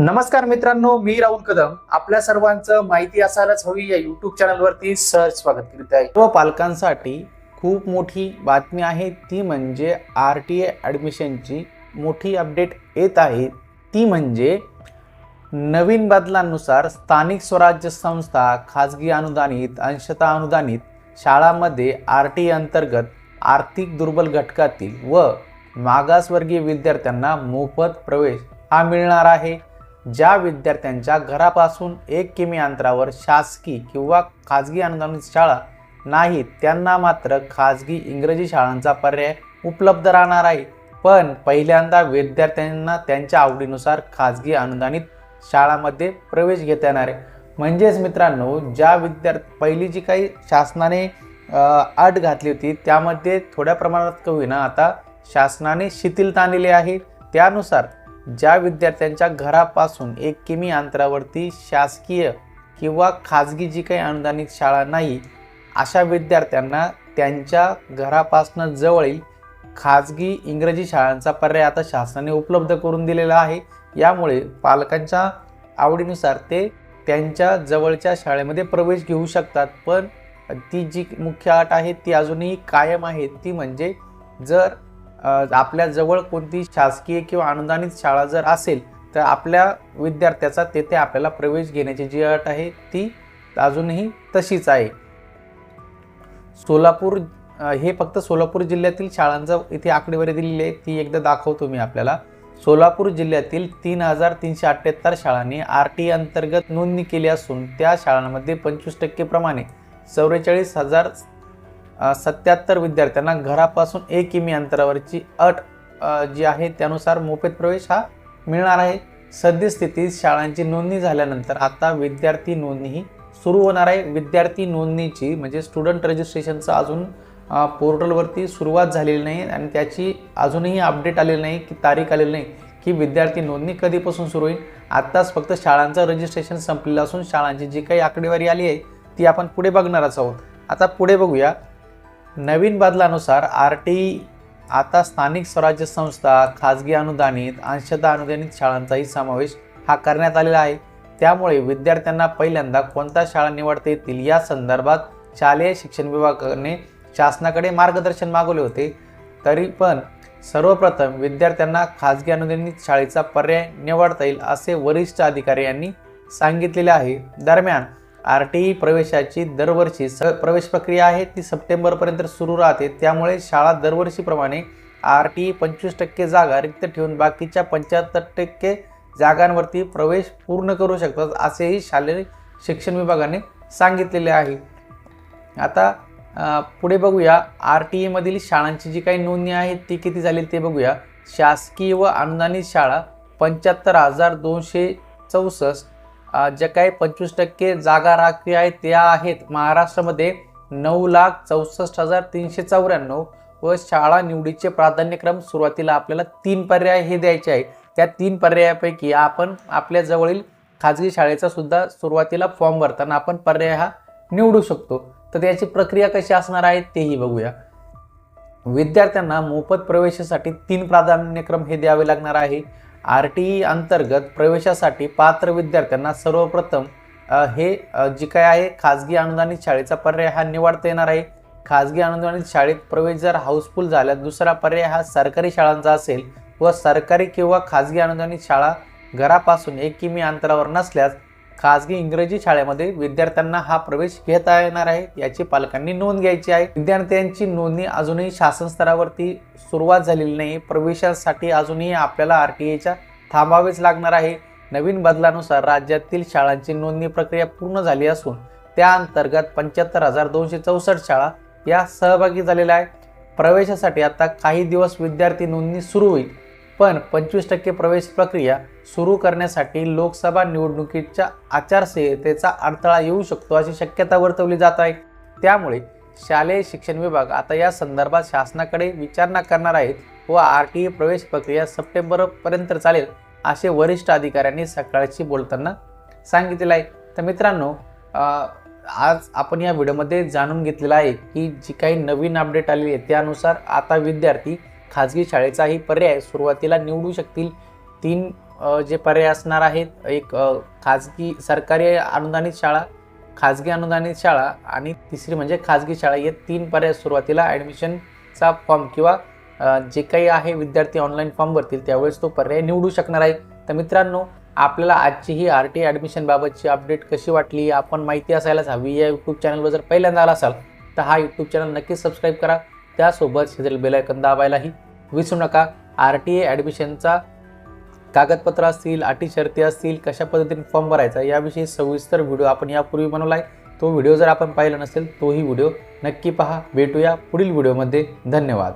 नमस्कार मित्रांनो मी राहुल कदम. आपल्या सर्वांचं माहिती असायलाच हवी या युट्यूब चॅनलवरती सहज स्वागत करीत आहे. सर्व पालकांसाठी खूप मोठी बातमी आहे ती म्हणजे आर टी ए ॲडमिशनची मोठी अपडेट येत आहे. ती म्हणजे नवीन बदलांनुसार स्थानिक स्वराज्य संस्था खाजगी अनुदानित अंशता अनुदानित शाळांमध्ये आर टी अंतर्गत आर्थिक दुर्बल घटकातील व मागासवर्गीय विद्यार्थ्यांना मोफत प्रवेश हा मिळणार आहे. ज्या विद्यार्थ्यांच्या घरापासून एक किमी अंतरावर शासकीय किंवा खाजगी अनुदानित शाळा नाहीत त्यांना मात्र खाजगी इंग्रजी शाळांचा पर्याय उपलब्ध राहणार आहे. पण पहिल्यांदा विद्यार्थ्यांना त्यांच्या आवडीनुसार खाजगी अनुदानित शाळामध्ये प्रवेश घेता येणार आहे. म्हणजेच मित्रांनो ज्या विद्यार्थी पहिली जी काही शासनाने अट घातली होती त्यामध्ये थोड्या प्रमाणात कमी ना आता शासनाने शिथिलता आणलेली आहे. त्यानुसार ज्या विद्यार्थ्यांच्या घरापासून एक किमी अंतरावरती शासकीय किंवा खाजगी जी काही अनुदानित शाळा नाही अशा विद्यार्थ्यांना त्यांच्या घरापासनं जवळील खाजगी इंग्रजी शाळांचा पर्याय आता शासनाने उपलब्ध करून दिलेला आहे. यामुळे पालकांच्या आवडीनुसार ते त्यांच्या जवळच्या शाळेमध्ये प्रवेश घेऊ शकतात. पण ती जी मुख्य अट आहे ती अजूनही कायम आहे. ती म्हणजे जर आपल्या जवळ कोणती शासकीय किंवा अनुदानित शाळा जर असेल तर आपल्या विद्यार्थ्याचा तेथे आपल्याला प्रवेश घेण्याची जी अट आहे ती अजूनही तशीच आहे. सोलापूर हे फक्त सोलापूर जिल्ह्यातील शाळांचं इथे आकडेवारी दिलेली आहे ती एकदा दाखवतो मी आपल्याला. सोलापूर जिल्ह्यातील तीन हजार तीनशे अठ्ठ्याहत्तर शाळांनी आर टी अंतर्गत नोंदणी केली असून त्या शाळांमध्ये पंचवीस टक्के प्रमाणे चौवेचाळीस हजार सत्याहत्तर विद्यार्थ्यांना घरापासून एक किमी अंतरावरची अट जी आहे त्यानुसार मोफत प्रवेश हा मिळणार आहे. सद्यस्थितीत शाळांची नोंदणी झाल्यानंतर आता विद्यार्थी नोंदणी ही सुरू होणार आहे. विद्यार्थी नोंदणीची म्हणजे स्टुडंट रजिस्ट्रेशनचं अजून पोर्टलवरती सुरुवात झालेली नाही आणि त्याची अजूनही अपडेट आलेली नाही की तारीख आलेली नाही की विद्यार्थी नोंदणी कधीपासून सुरू होईल. आत्ताच फक्त शाळांचं रजिस्ट्रेशन संपलेलं असून शाळांची जी काही आकडेवारी आली आहे ती आपण पुढे बघणारच आहोत. आता पुढे बघूया. नवीन बदलानुसार आर टी आता स्थानिक स्वराज्य संस्था खाजगी अनुदानित अंशतः अनुदानित शाळांचाही समावेश हा करण्यात आलेला आहे. त्यामुळे विद्यार्थ्यांना पहिल्यांदा कोणत्या शाळा निवडता येतील या संदर्भात शालेय शिक्षण विभागाने शासनाकडे मार्गदर्शन मागवले होते. तरी पण सर्वप्रथम विद्यार्थ्यांना खाजगी अनुदानित शाळेचा पर्याय निवडता येईल असे वरिष्ठ अधिकारी यांनी सांगितलेले आहे. दरम्यान आर टी ई प्रवेशाची दरवर्षी स प्रवेश प्रक्रिया आहे ती सप्टेंबरपर्यंत सुरू राहते. त्यामुळे शाळा दरवर्षीप्रमाणे आर टी ई पंचवीस टक्के जागा रिक्त ठेवून बाकीच्या पंच्याहत्तर टक्के जागांवरती प्रवेश पूर्ण करू शकतात असेही शालेय शिक्षण विभागाने सांगितलेले आहे. आता पुढे बघूया. आर टी ईमधील शाळांची जी काही नोंदणी आहे ती किती झाली ते बघूया. शासकीय व अनुदानित शाळा पंच्याहत्तर हजार दोनशे चौसष्ट ज्या काही पंचवीस टक्के जागा राखीव आहेत त्या आहेत. महाराष्ट्रामध्ये नऊ लाख चौसष्ट हजार तीनशे चौऱ्याण्णव व शाळा निवडीचे प्राधान्यक्रम सुरुवातीला आपल्याला तीन पर्याय हे द्यायचे आहे त्या तीन पर्यायापैकी आपण आपल्या जवळील खाजगी शाळेचा सुद्धा सुरुवातीला फॉर्म भरताना आपण पर्याय हा निवडू शकतो. तर त्याची प्रक्रिया कशी असणार आहे तेही बघूया. विद्यार्थ्यांना मोफत प्रवेशासाठी तीन प्राधान्यक्रम हे द्यावे लागणार आहे. आर टी ई अंतर्गत प्रवेशासाठी पात्र विद्यार्थ्यांना सर्वप्रथम हे जी काय आहे खाजगी अनुदानित शाळेचा पर्याय हा निवडता येणार आहे. खाजगी अनुदानित शाळेत प्रवेश जर हाऊसफुल झाला दुसरा पर्याय हा सरकारी शाळांचा असेल व सरकारी किंवा खाजगी अनुदानित शाळा घरापासून एक किमी अंतरावर नसल्यास खाजगी इंग्रजी शाळेमध्ये विद्यार्थ्यांना हा प्रवेश घेता येणार आहे. याची पालकांनी नोंद घ्यायची आहे. विद्यार्थ्यांची नोंदणी अजूनही शासन स्तरावरती सुरुवात झालेली नाही. प्रवेशासाठी अजूनही आपल्याला आर टी एच्या थांबावेच लागणार आहे. नवीन बदलानुसार राज्यातील शाळांची नोंदणी प्रक्रिया पूर्ण झाली असून त्या अंतर्गत पंच्याहत्तर हजार दोनशे चौसष्ट शाळा या सहभागी झालेल्या आहे प्रवेशासाठी आता काही दिवस विद्यार्थी नोंदणी सुरू होईल. पण पंचवीस टक्के प्रवेश प्रक्रिया सुरू करण्यासाठी लोकसभा निवडणुकीच्या आचारसंहितेचा अडथळा येऊ शकतो अशी शक्यता वर्तवली जात आहे. त्यामुळे शालेय शिक्षण विभाग आता या संदर्भात शासनाकडे विचारणा करणार आहेत व आर टी ई प्रवेश प्रक्रिया सप्टेंबरपर्यंत चालेल असे वरिष्ठ अधिकाऱ्यांनी सकाळची बोलताना सांगितलेलं आहे. तर मित्रांनो आज आपण या व्हिडिओमध्ये जाणून घेतलेलं आहे की जी काही नवीन अपडेट आलेली आहे त्यानुसार आता विद्यार्थी खाजगी शाळेचाही पर्याय सुरुवातीला निवडू शकतील. तीन जे पर्याय असणार आहेत एक खाजगी सरकारी अनुदानित शाळा खाजगी अनुदानित शाळा आणि तिसरी म्हणजे खाजगी शाळा. हे तीन पर्याय सुरुवातीला ॲडमिशनचा फॉर्म किंवा जे काही आहे विद्यार्थी ऑनलाईन फॉर्म भरतील त्यावेळेस तो पर्याय निवडू शकणार आहे तर मित्रांनो आपल्याला आजची ही आर टी ॲडमिशनबाबतची अपडेट कशी वाटली आपण माहिती असायलाच हवी. या यूट्यूब चॅनलवर जर पहिल्यांदा आला असाल तर हा यूट्यूब चॅनल नक्कीच सबस्क्राईब करा. त्यासोबत शेजारील बेलायकन दाबायलाही. विसरू नका. आर टी ए ॲडमिशनचा कागदपत्र असतील अटी शर्ती असतील कशा पद्धतीने फॉर्म भरायचा याविषयी सविस्तर व्हिडिओ आपण यापूर्वी बनवला आहे. तो व्हिडिओ जर आपण पाहिला नसेल तोही व्हिडिओ नक्की पहा. भेटूया पुढील व्हिडिओमध्ये. धन्यवाद.